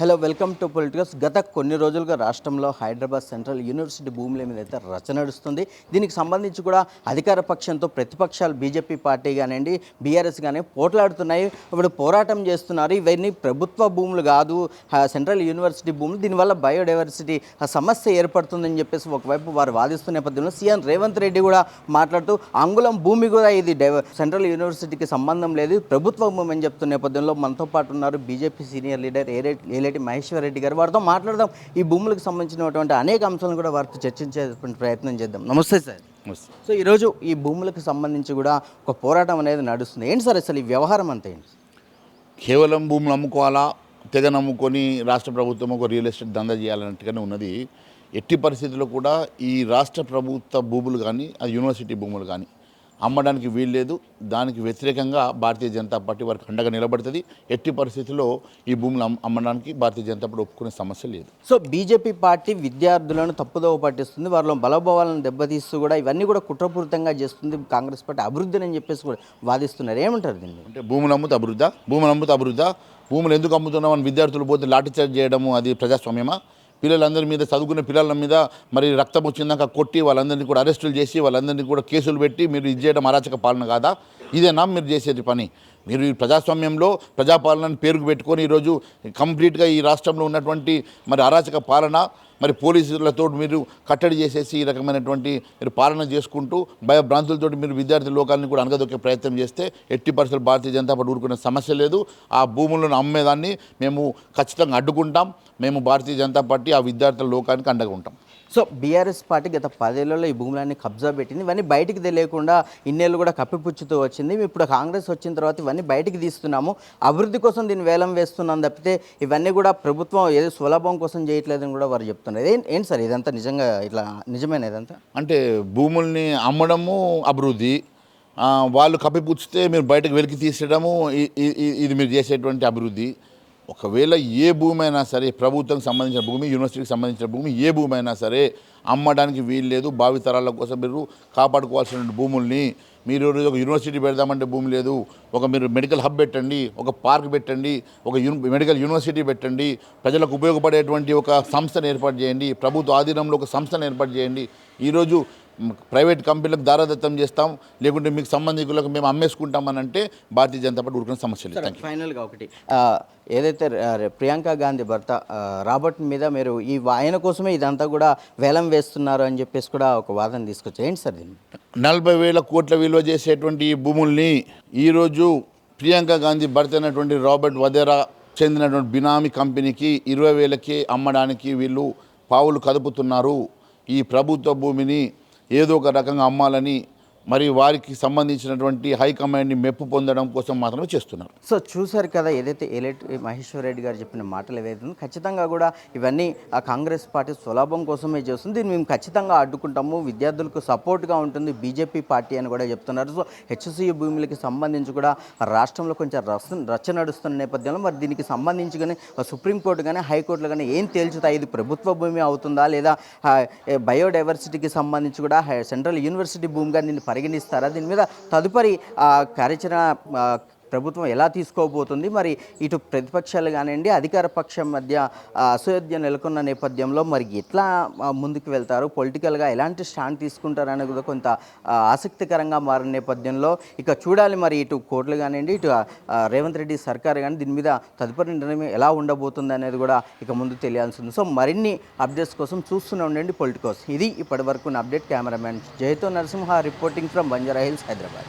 Hello welcome to politicals. గత కొన్ని రోజులుగా రాష్ట్రంలో హైదరాబాద్ సెంట్రల్ యూనివర్సిటీ భూముల మీద అయితే రచన నడుస్తుంది. దీనికి సంబంధించి కూడా అధికార పక్షంతో ప్రతిపక్షాలు బీజేపీ పార్టీ కానివ్వండి బీఆర్ఎస్ కానీ పోట్లాడుతున్నాయి. ఇప్పుడు పోరాటం చేస్తున్నారు. ఇవన్నీ ప్రభుత్వ భూములు కాదు ఆ సెంట్రల్ యూనివర్సిటీ భూములు. దీనివల్ల బయోడైవర్సిటీ సమస్య ఏర్పడుతుందని చెప్పేసి ఒకవైపు వారు వాదిస్తున్న నేపథ్యంలో సీఎం రేవంత్ రెడ్డి కూడా మాట్లాడుతూ అంగుళం భూమి కూడా ఇది సెంట్రల్ యూనివర్సిటీకి సంబంధం లేదు. ప్రభుత్వ భూమి అని చెప్తున్న నేపథ్యంలో మనతో పాటు ఉన్నారు బీజేపీ సీనియర్ లీడర్ ఏరే ఏలేటి మహేశ్వర్ రెడ్డి గారు. వారితో మాట్లాడదాం. ఈ భూములకు సంబంధించినటువంటి అనేక అంశాలను కూడా వారితో చర్చించేటువంటి ప్రయత్నం చేద్దాం. నమస్తే సార్. సో ఈరోజు ఈ భూములకు సంబంధించి కూడా ఒక పోరాటం అనేది నడుస్తుంది. ఏంటి సార్ అసలు ఈ వ్యవహారం అంతా ఏంటి? కేవలం భూములు అమ్ముకోవాలా? తెగ నమ్ముకొని రాష్ట్ర ప్రభుత్వం ఒక రియల్ ఎస్టేట్ దందా చేయాలన్నట్టుగానే ఉన్నది. ఎట్టి పరిస్థితుల్లో కూడా ఈ రాష్ట్ర ప్రభుత్వ భూములు కానీ అది యూనివర్సిటీ భూములు కానీ అమ్మడానికి వీల్లేదు దానికి వ్యతిరేకంగా భారతీయ జనతా పార్టీ వారికి అండగా నిలబడుతుంది. ఎట్టి పరిస్థితుల్లో ఈ భూములు అమ్- అమ్మడానికి భారతీయ జనతా పార్టీ ఒప్పుకునే సమస్య లేదు. సో బీజేపీ పార్టీ విద్యార్థులను తప్పుదోవ పట్టిస్తుంది. వారిలో బలభావాలను దెబ్బతీస్తూ కూడా ఇవన్నీ కూడా కుట్రపూరితంగా చేస్తుంది కాంగ్రెస్ పార్టీ అభివృద్ధిని అని చెప్పేసి కూడా వాదిస్తున్నారు. ఏమంటారు దీన్ని? అంటే భూములు అమ్ముతే అభివృద్ధా? భూములు అమ్ముతే అభివృద్ధా? భూములు ఎందుకు అమ్ముతున్నామని విద్యార్థులు పోతే లాఠీచార్జ్ చేయడము అది ప్రజాస్వామ్యమా? పిల్లలందరి మీద చదువుకునే పిల్లల మీద మరి రక్తం వచ్చిందాక కొట్టి వాళ్ళందరినీ కూడా అరెస్టులు చేసి వాళ్ళందరినీ కూడా కేసులు పెట్టి మీరు ఇది చేయడం అరాచక పాలన కాదా? ఇదేనా మీరు చేసేది పని? మీరు ఈ ప్రజాస్వామ్యంలో ప్రజాపాలన పేరుకు పెట్టుకొని ఈరోజు కంప్లీట్గా ఈ రాష్ట్రంలో ఉన్నటువంటి మరి అరాచక పాలన మరి పోలీసులతో మీరు కట్టడి చేసేసి ఈ రకమైనటువంటి మీరు పాలన చేసుకుంటూ భయభ్రాంతులతో మీరు విద్యార్థి లోకాలను కూడా అనగదొక్కే ప్రయత్నం చేస్తే ఎట్టి పరిస్థితులు భారతీయ జనతా పార్టీ ఊరుకునే సమస్య లేదు. ఆ భూములను అమ్మేదాన్ని మేము ఖచ్చితంగా అడ్డుకుంటాం. మేము భారతీయ జనతా పార్టీ ఆ విద్యార్థుల లోకానికి అండగా ఉంటాం. సో బీఆర్ఎస్ పార్టీ గత పదేళ్ళలో ఈ భూములన్నీ కబ్జా పెట్టింది. ఇవన్నీ బయటికి తెలియకుండా ఇన్నేళ్ళు కూడా కప్పిపుచ్చుతూ వచ్చింది. ఇప్పుడు కాంగ్రెస్ వచ్చిన తర్వాత ఇవన్నీ బయటికి తీస్తున్నాము. అభివృద్ధి కోసం దీన్ని వేలం వేస్తున్నాం తప్పితే ఇవన్నీ కూడా ప్రభుత్వం ఏదో సులభం కోసం చేయట్లేదని కూడా వారు చెప్తున్నారు. ఏంటి సార్ ఇదంతా నిజంగా ఇట్లా నిజమైన ఇదంతా? అంటే భూముల్ని అమ్మడము అభివృద్ధి. వాళ్ళు కప్పిపుచ్చితే మీరు బయటకు వెలికి తీసేయడము ఇది మీరు చేసేటువంటి అభివృద్ధి. ఒకవేళ ఏ భూమి అయినా సరే ప్రభుత్వం సంబంధించిన భూమి యూనివర్సిటీకి సంబంధించిన భూమి ఏ భూమి అయినా సరే అమ్మడానికి వీలు లేదు భావితరాల కోసం మీరు కాపాడుకోవాల్సిన భూముల్ని. మీరు ఒక యూనివర్సిటీ పెడదామంటే భూమి లేదు ఒక మీరు మెడికల్ హబ్ పెట్టండి ఒక పార్క్ పెట్టండి ఒక యూని మెడికల్ యూనివర్సిటీ పెట్టండి ప్రజలకు ఉపయోగపడేటువంటి ఒక సంస్థను ఏర్పాటు చేయండి ప్రభుత్వ ఆధీనంలో ఒక సంస్థను ఏర్పాటు చేయండి. ఈరోజు ప్రైవేట్ కంపెనీలకు దారాదత్తం చేస్తాం లేకుంటే మీకు సంబంధికులకు మేము అమ్మేసుకుంటామని అంటే భారతీయ జనతా పార్టీ ఊరుకునే సమస్య లేదు. థ్యాంక్ యూ ఫైనల్గా ఒకటి. ఏదైతే ప్రియాంక గాంధీ భర్త రాబర్ట్ మీద మీరు ఈ ఆయన కోసమే ఇదంతా కూడా వేలం వేస్తున్నారు అని చెప్పేసి కూడా ఒక వాదన తీసుకొచ్చి ఏంటి సార్ దీన్ని? నలభై వేల కోట్ల విలువ చేసేటువంటి ఈ భూముల్ని ఈరోజు ప్రియాంక గాంధీ భర్త అయినటువంటి రాబర్ట్ వదేరా చెందినటువంటి బినామీ కంపెనీకి ఇరవై వేలకి అమ్మడానికి వీళ్ళు పావులు కదుపుతున్నారు. ఈ ప్రభుత్వ భూమిని ఏదో ఒక రకంగా అమ్మాలని మరి వారికి సంబంధించినటువంటి హైకమాండ్ని మెప్పు పొందడం కోసం మాత్రమే చేస్తున్నారు. సో చూశారు కదా ఏదైతే ఎలెట్ మహేశ్వర్ రెడ్డి గారు చెప్పిన మాటలు ఏవైతే ఖచ్చితంగా కూడా ఇవన్నీ ఆ కాంగ్రెస్ పార్టీ సులభం కోసమే చేస్తుంది. దీన్ని మేము ఖచ్చితంగా అడ్డుకుంటాము. విద్యార్థులకు సపోర్ట్గా ఉంటుంది బీజేపీ పార్టీ అని కూడా చెప్తున్నారు. సో హెచ్సియు భూములకి సంబంధించి కూడా రాష్ట్రంలో కొంచెం రస రచ్చ నడుస్తున్న నేపథ్యంలో మరి దీనికి సంబంధించి కానీ సుప్రీంకోర్టు కానీ హైకోర్టులు కానీ ఏం తేల్చుతాయి? ఇది ప్రభుత్వ భూమి అవుతుందా? లేదా బయోడైవర్సిటీకి సంబంధించి కూడా సెంట్రల్ యూనివర్సిటీ భూమిగా దీన్ని పరిగణిస్తారా? దీని మీద తదుపరి ఆ, కార్యాచరణ ప్రభుత్వం ఎలా తీసుకోబోతుంది? మరి ఇటు ప్రతిపక్షాలు కానివ్వండి అధికార పక్షం మధ్య అసూయోధ్య నెలకొన్న నేపథ్యంలో మరి ఎట్లా ముందుకు వెళ్తారు? పొలిటికల్గా ఎలాంటి స్టాండ్ తీసుకుంటారు అనేది కూడా కొంత ఆసక్తికరంగా మారిన నేపథ్యంలో ఇక చూడాలి మరి ఇటు కోర్టులు కానివ్వండి ఇటు రేవంత్ రెడ్డి సర్కార్ కానీ దీని మీద తదుపరి నిర్ణయం ఎలా ఉండబోతుంది అనేది కూడా ఇక ముందు తెలియాల్సి ఉంది. సో మరిన్ని అప్డేట్స్ కోసం చూస్తూనే ఉండండి పొలిటికోస్. ఇది ఇప్పటి వరకు నా update. Cameraman జయతో Narasimha reporting from Banjara Hills Hyderabad.